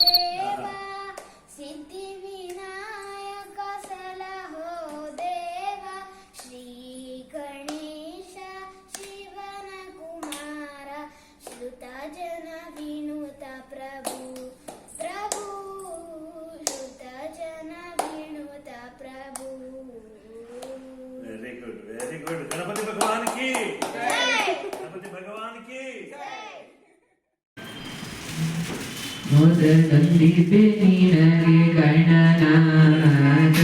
देवा सिद्धिविनायक सला हो देवा श्री गणेश शिवन कुमारा श्रुता जन विनुता प्रभु प्रभु श्रुता जन विनुता प्रभु। Very good very good Ganpati भगवान की। ಮೊದಲೊಂದಿದ್ದೆ ನಿನಗೆ ಕಣ್ಣನಾದ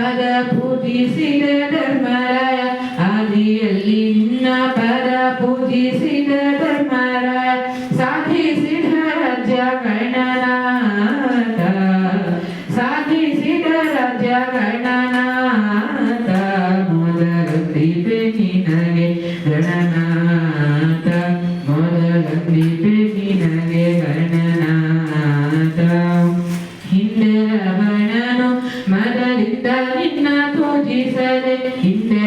ಪದ ಪೂಜಿಸಿದ ಧರ್ಮರಾಯ ಆದಿಯಲ್ಲಿ ನಿನ್ನ ಪದ ಪೂಜಿಸಿದ ಧರ್ಮರಾಯ ಸಾಧಿಸಿದ ರಾಜ್ಯ ಗಣನಾಥ ಸಾಧಿಸಿದ ರಾಜ್ಯ ಗಣನಾಥ ಮೊದಲಂದಿಪೆ ನಿನಗೆ ಗಣನಾಥ ಮೊದಲಂದಿಪೆ ನಿನಗೆ ಪೂಜಿಸದೆ ಹಿಂದೆ